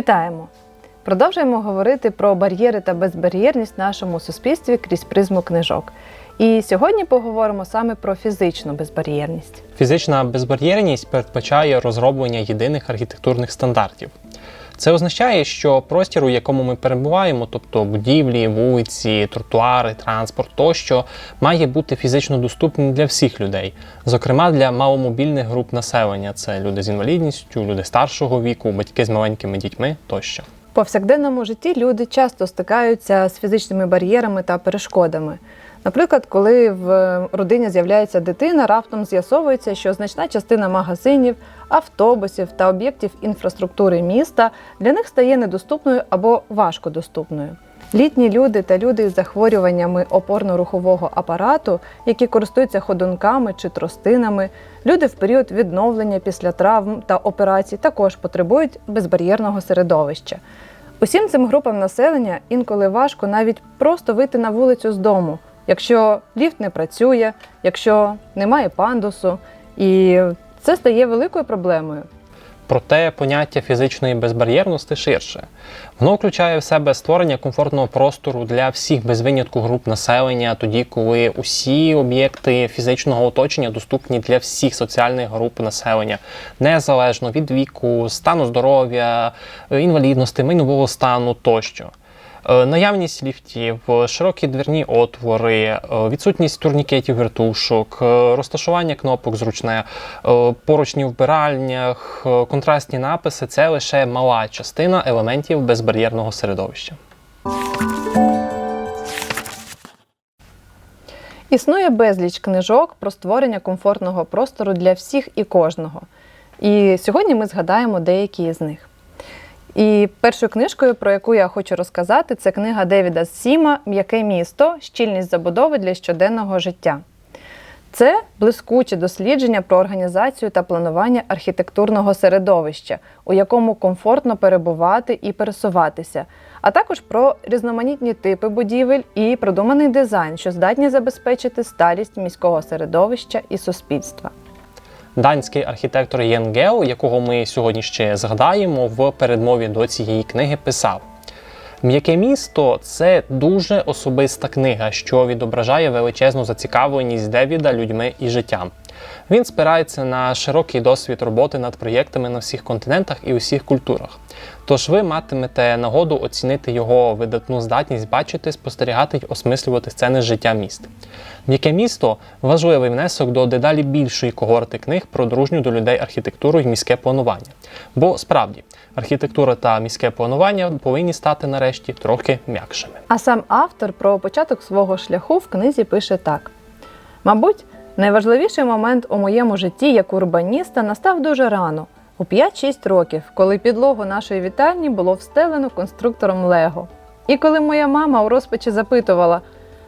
Вітаємо! Продовжуємо говорити про бар'єри та безбар'єрність в нашому суспільстві крізь призму книжок. І сьогодні поговоримо саме про фізичну безбар'єрність. Фізична безбар'єрність передбачає розроблення єдиних архітектурних стандартів. Це означає, що простір, у якому ми перебуваємо, тобто будівлі, вулиці, тротуари, транспорт тощо, має бути фізично доступним для всіх людей, зокрема для маломобільних груп населення це люди з інвалідністю, люди старшого віку, батьки з маленькими дітьми тощо. Повсякденному житті люди часто стикаються з фізичними бар'єрами та перешкодами. Наприклад, коли в родині з'являється дитина, раптом з'ясовується, що значна частина магазинів, автобусів та об'єктів інфраструктури міста для них стає недоступною або важкодоступною. Літні люди та люди з захворюваннями опорно-рухового апарату, які користуються ходунками чи тростинами, люди в період відновлення після травм та операцій також потребують безбар'єрного середовища. Усім цим групам населення інколи важко навіть просто вийти на вулицю з дому, якщо ліфт не працює, якщо немає пандусу, і це стає великою проблемою. Проте поняття фізичної безбар'єрності ширше. Воно включає в себе створення комфортного простору для всіх без винятку груп населення, тоді коли усі об'єкти фізичного оточення доступні для всіх соціальних груп населення, незалежно від віку, стану здоров'я, е, інвалідності, майнового стану тощо. Е, Наявність ліфтів, е, широкі двірні отвори, е, відсутність турнікетів вертушок, розташування кнопок зручне, поручні вбиральнях, контрастні написи це лише мала частина елементів безбар'єрного середовища. Існує безліч книжок про створення комфортного простору для всіх і кожного. І сьогодні ми згадаємо деякі з них. І першою книжкою, про яку я хочу розказати, це книга Девіда Сіма М'яке місто. Щільність забудови для щоденного життя. Це блискуче дослідження про організацію та планування архітектурного середовища, у якому комфортно перебувати і пересуватися, а також про різноманітні типи будівель і продуманий дизайн, що здатні забезпечити сталість міського середовища і суспільства. Данський архітектор Єн Гео, якого ми сьогодні ще згадаємо, в передмові до цієї книги писав: М'яке місто це дуже особиста книга, що відображає величезну зацікавленість Девіда людьми і життям. Він спирається на широкий досвід роботи над проєктами на всіх континентах і усіх культурах. Тож ви матимете нагоду оцінити його видатну здатність бачити, спостерігати й осмислювати сцени життя міст. М'яке місто важливий внесок до дедалі більшої когорти книг про дружню до людей архітектуру і міське планування. Бо справді архітектура та міське планування повинні стати нарешті трохи м'якшими. А сам автор про початок свого шляху в книзі пише так: Мабуть, найважливіший момент у моєму житті як урбаніста настав дуже рано, у 5-6 років, коли підлогу нашої вітальні було встелено конструктором Лего. І коли моя мама у розпачі запитувала: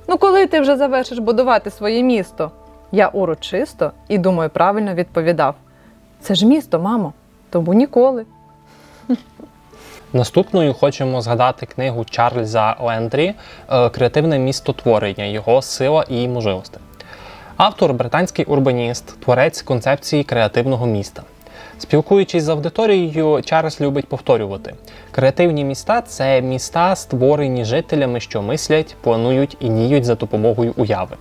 Ну, коли ти вже завершиш будувати своє місто? Я урочисто і думаю, правильно відповідав: Це ж місто, мамо, тому ніколи. Наступною хочемо згадати книгу Чарльза Лендрі е, Креативне містотворення, його сила і можливості. Автор британський урбаніст, творець концепції креативного міста. Спілкуючись з аудиторією, Чарльз любить повторювати: креативні міста це міста, створені жителями, що мислять, планують і діють за допомогою уяви.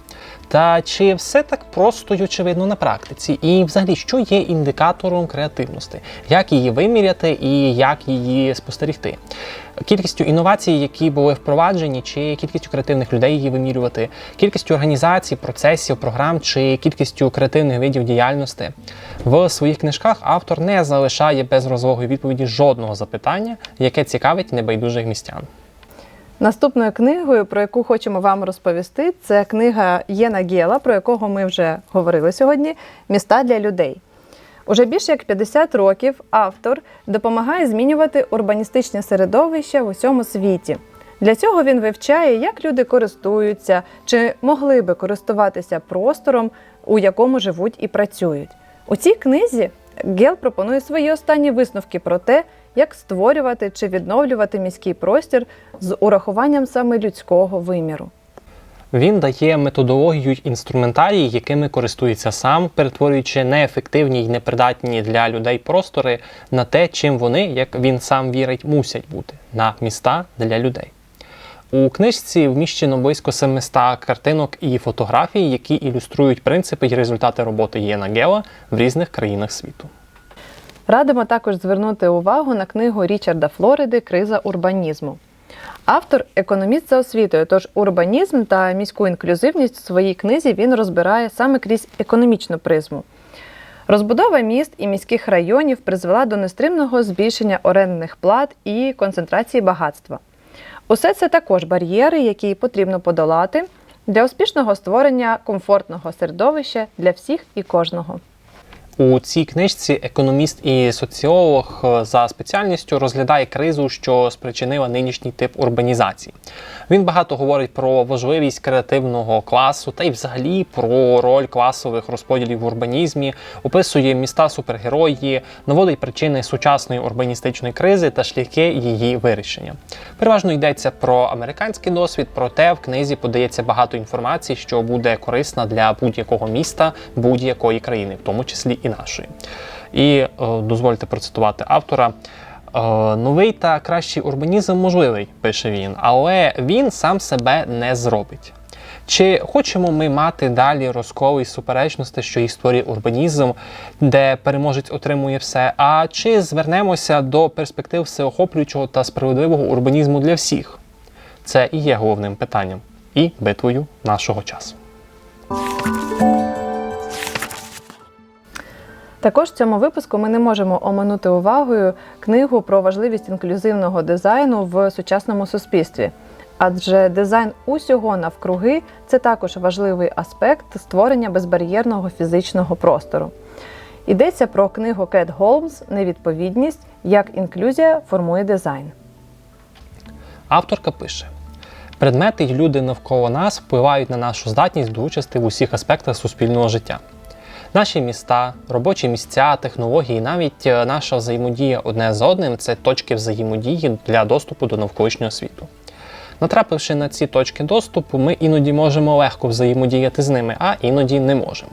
Та чи все так просто й очевидно на практиці? І взагалі, що є індикатором креативності? Як її виміряти і як її спостерігти? Кількістю інновацій, які були впроваджені, чи кількістю креативних людей її вимірювати, кількістю організацій, процесів, програм, чи кількістю креативних видів діяльності. В своїх книжках автор не залишає без розлогої відповіді жодного запитання, яке цікавить небайдужих містян. Наступною книгою, про яку хочемо вам розповісти, це книга Єна Гєла, про якого ми вже говорили сьогодні Міста для людей. Уже більше як 50 років автор допомагає змінювати урбаністичне середовище в усьому світі. Для цього він вивчає, як люди користуються чи могли би користуватися простором, у якому живуть і працюють. У цій книзі Гел пропонує свої останні висновки про те, як створювати чи відновлювати міський простір з урахуванням саме людського виміру. Він дає методологію й інструментарій, якими користується сам, перетворюючи неефективні й непридатні для людей простори на те, чим вони, як він сам вірить, мусять бути на міста для людей. У книжці вміщено близько 700 картинок і фотографій, які ілюструють принципи й результати роботи Єна Гела в різних країнах світу. Радимо також звернути увагу на книгу Річарда Флориди Криза урбанізму. Автор економіст за освітою, тож урбанізм та міську інклюзивність в своїй книзі він розбирає саме крізь економічну призму. Розбудова міст і міських районів призвела до нестримного збільшення орендних плат і концентрації багатства. Усе це також бар'єри, які потрібно подолати для успішного створення комфортного середовища для всіх і кожного. У цій книжці економіст і соціолог е, за спеціальністю розглядає кризу, що спричинила нинішній тип урбанізації. Він багато говорить про важливість креативного класу та й взагалі про роль класових розподілів в урбанізмі, описує міста супергерої, наводить причини сучасної урбаністичної кризи та шляхи її вирішення. Переважно йдеться про американський досвід, проте в книзі подається багато інформації, що буде корисна для будь-якого міста будь-якої країни, в тому числі і нашої. І е, дозвольте процитувати автора. Е, Новий та кращий урбанізм можливий, пише він, але він сам себе не зробить. Чи хочемо ми мати далі розколи і суперечності, що їх створює урбанізм, де переможець отримує все? А чи звернемося до перспектив всеохоплюючого та справедливого урбанізму для всіх? Це і є головним питанням і битвою нашого часу. Також в цьому випуску ми не можемо оминути увагою книгу про важливість інклюзивного дизайну в сучасному суспільстві. Адже дизайн усього навкруги це також важливий аспект створення безбар'єрного фізичного простору. Йдеться про книгу Кет Голмс Невідповідність, як інклюзія формує дизайн. Авторка пише: предмети й люди навколо нас впливають на нашу здатність до участі в усіх аспектах суспільного життя. Наші міста, робочі місця, технології, навіть е, наша взаємодія одне з одним це точки взаємодії для доступу до навколишнього світу. Натрапивши на ці точки доступу, ми іноді можемо легко взаємодіяти з ними, а іноді не можемо.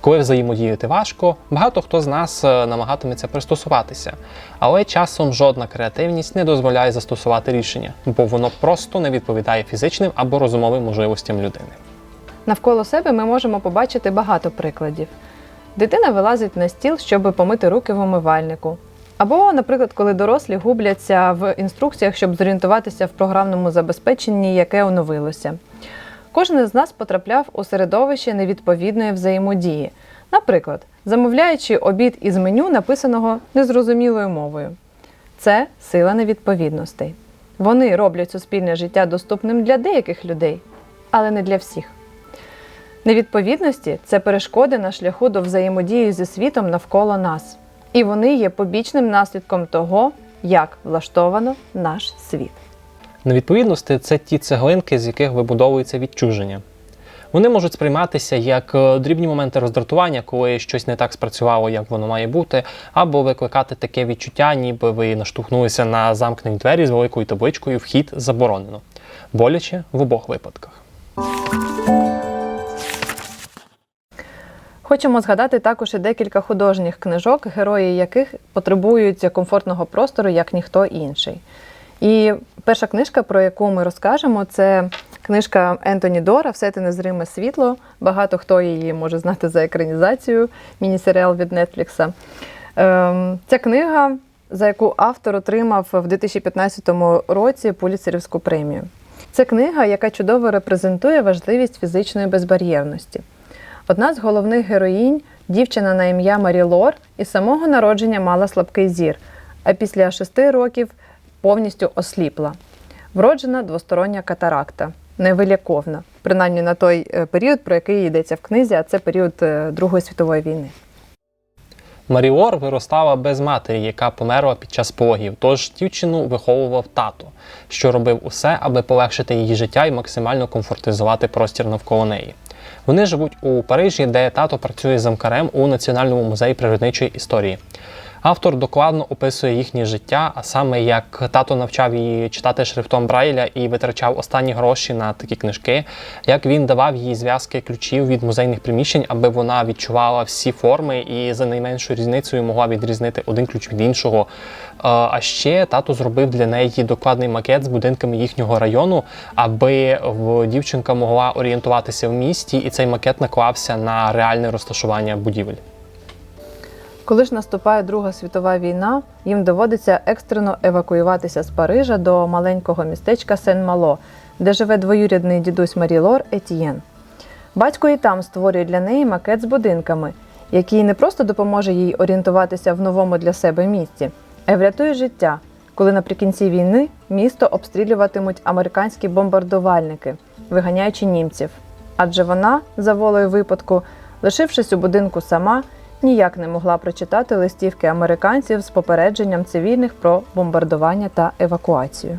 Коли взаємодіяти важко, багато хто з нас е, намагатиметься пристосуватися, але часом жодна креативність не дозволяє застосувати рішення, бо воно просто не відповідає фізичним або розумовим можливостям людини. Навколо себе ми можемо побачити багато прикладів. Дитина вилазить на стіл, щоб помити руки в умивальнику. Або, наприклад, коли дорослі губляться в інструкціях, щоб зорієнтуватися в програмному забезпеченні, яке оновилося. Кожен із нас потрапляв у середовище невідповідної взаємодії. Наприклад, замовляючи обід із меню, написаного незрозумілою мовою. Це сила невідповідностей. Вони роблять суспільне життя доступним для деяких людей, але не для всіх. Невідповідності це перешкоди на шляху до взаємодії зі світом навколо нас. І вони є побічним наслідком того, як влаштовано наш світ. Невідповідності це ті цеглинки, з яких вибудовується відчуження. Вони можуть сприйматися як е, дрібні моменти роздратування, коли щось не так спрацювало, як воно має бути, або викликати таке відчуття, ніби ви наштовхнулися на замкнені двері з великою табличкою Вхід заборонено. Боляче в обох випадках. Хочемо згадати також і декілька художніх книжок, герої яких потребують комфортного простору, як ніхто інший. І перша книжка, про яку ми розкажемо, це книжка Ентоні Дора Все те незриме світло. Багато хто її може знати за екранізацію, міні-серіал від Нетфлікса. Ем, Ця книга, за яку автор отримав в 2015 році Пуліцерівську премію. Це книга, яка чудово репрезентує важливість фізичної безбар'єрності. Одна з головних героїнь, дівчина на ім'я Марі Лор, із самого народження мала слабкий зір, а після шести років повністю осліпла. Вроджена двостороння катаракта, невиліковна, принаймні на той е, період, про який йдеться в книзі, а це період е, Другої світової війни. Маріор виростала без матері, яка померла під час пологів, тож дівчину виховував тато, що робив усе, аби полегшити її життя і максимально комфортизувати простір навколо неї. Вони живуть у Парижі, де тато працює замкарем у Національному музеї природничої історії. Автор докладно описує їхнє життя, а саме як тато навчав її читати шрифтом Брайля і витрачав останні гроші на такі книжки, як він давав їй зв'язки ключів від музейних приміщень, аби вона відчувала всі форми і за найменшою різницею могла відрізнити один ключ від іншого. Е, А ще тато зробив для неї докладний макет з будинками їхнього району, аби дівчинка могла орієнтуватися в місті, і цей макет наклався на реальне розташування будівель. Коли ж наступає Друга світова війна, їм доводиться екстрено евакуюватися з Парижа до маленького містечка Сен-Мало, де живе двоюрідний дідусь Марілор Етьєн. Батько і там створює для неї макет з будинками, який не просто допоможе їй орієнтуватися в новому для себе місті, а й врятує життя, коли наприкінці війни місто обстрілюватимуть американські бомбардувальники, виганяючи німців. Адже вона, за волею випадку, лишившись у будинку сама, ніяк не могла прочитати листівки американців з попередженням цивільних про бомбардування та евакуацію.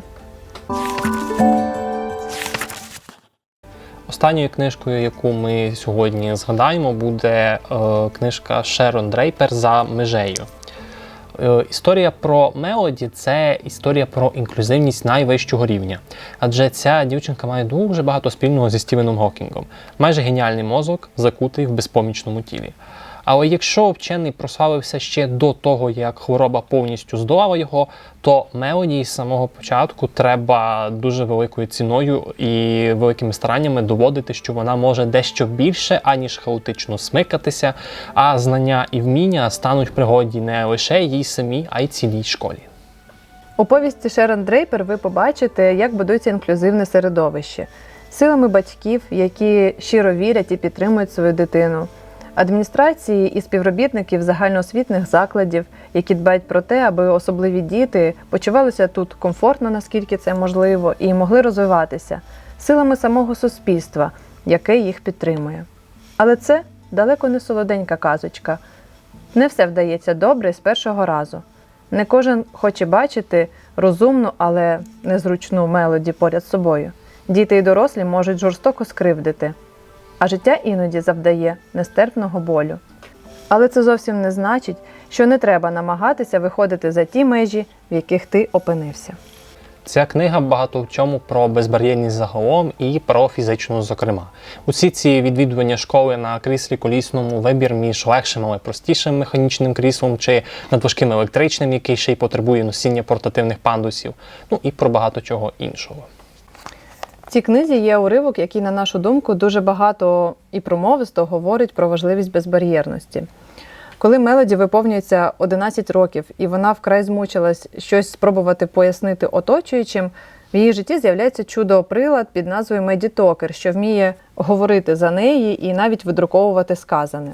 Останньою книжкою, яку ми сьогодні згадаємо, буде е, книжка Шерон Дрейпер за межею. Е, Історія про Мелоді це історія про інклюзивність найвищого рівня. Адже ця дівчинка має дуже багато спільного зі Стівеном Гокінгом. Майже геніальний мозок, закутий в безпомічному тілі. Але якщо вчений прославився ще до того, як хвороба повністю здолала його, то Мелоді з самого початку треба дуже великою ціною і великими стараннями доводити, що вона може дещо більше, аніж хаотично смикатися, а знання і вміння стануть в пригоді не лише їй самій, а й цілій школі. У повісті Шерон Дрейпер ви побачите, як будується інклюзивне середовище силами батьків, які щиро вірять і підтримують свою дитину, адміністрації і співробітників загальноосвітних закладів, які дбають про те, аби особливі діти почувалися тут комфортно, наскільки це можливо, і могли розвиватися силами самого суспільства, яке їх підтримує. Але це далеко не солоденька казочка. Не все вдається добре з першого разу. Не кожен хоче бачити розумну, але незручну мелоді поряд з собою. Діти і дорослі можуть жорстоко скривдити, а життя іноді завдає нестерпного болю. Але це зовсім не значить, що не треба намагатися виходити за ті межі, в яких ти опинився. Ця книга багато в чому про безбар'єрність загалом і про фізичну, зокрема. Усі ці відвідування школи на кріслі колісному, вибір між легшим, але простішим механічним кріслом чи надважким електричним, який ще й потребує носіння портативних пандусів, ну і про багато чого іншого. Цій книзі є уривок, який, на нашу думку, дуже багато і промовисто говорить про важливість безбар'єрності. Коли Мелоді виповнюється 11 років, і вона вкрай змучилась щось спробувати пояснити оточуючим, в її житті з'являється чудо-прилад під назвою Медітокер, що вміє говорити за неї і навіть видруковувати сказане.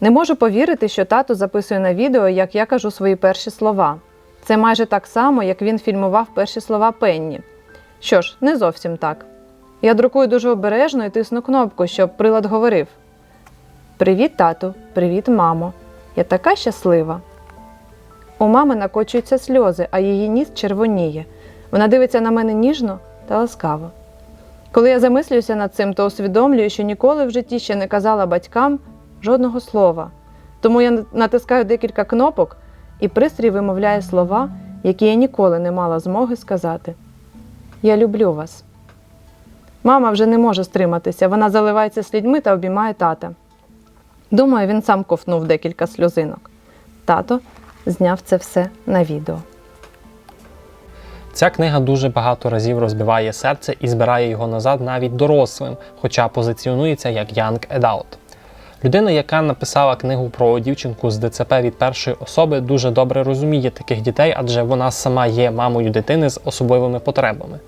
Не можу повірити, що тато записує на відео, як я кажу свої перші слова. Це майже так само, як він фільмував перші слова Пенні. Що ж, не зовсім так. Я друкую дуже обережно і тисну кнопку, щоб прилад говорив: Привіт, тату, привіт, мамо. Я така щаслива. У мами накочуються сльози, а її ніс червоніє. Вона дивиться на мене ніжно та ласкаво. Коли я замислююся над цим, то усвідомлюю, що ніколи в житті ще не казала батькам жодного слова. Тому я натискаю декілька кнопок, і пристрій вимовляє слова, які я ніколи не мала змоги сказати. Я люблю вас. Мама вже не може стриматися, вона заливається слідьми та обіймає тата. Думаю, він сам ковтнув декілька сльозинок. Тато зняв це все на відео. Ця книга дуже багато разів розбиває серце і збирає його назад навіть дорослим, хоча позиціонується як Young Adult. Людина, яка написала книгу про дівчинку з ДЦП від першої особи, дуже добре розуміє таких дітей, адже вона сама є мамою дитини з особливими потребами.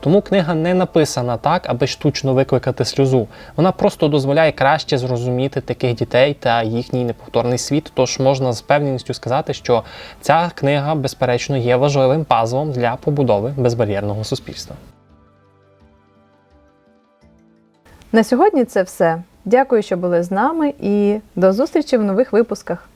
Тому книга не написана так, аби штучно викликати сльозу. Вона просто дозволяє краще зрозуміти таких дітей та їхній неповторний світ. Тож можна з певністю сказати, що ця книга, безперечно, є важливим пазлом для побудови безбар'єрного суспільства. На сьогодні це все. Дякую, що були з нами, і до зустрічі в нових випусках.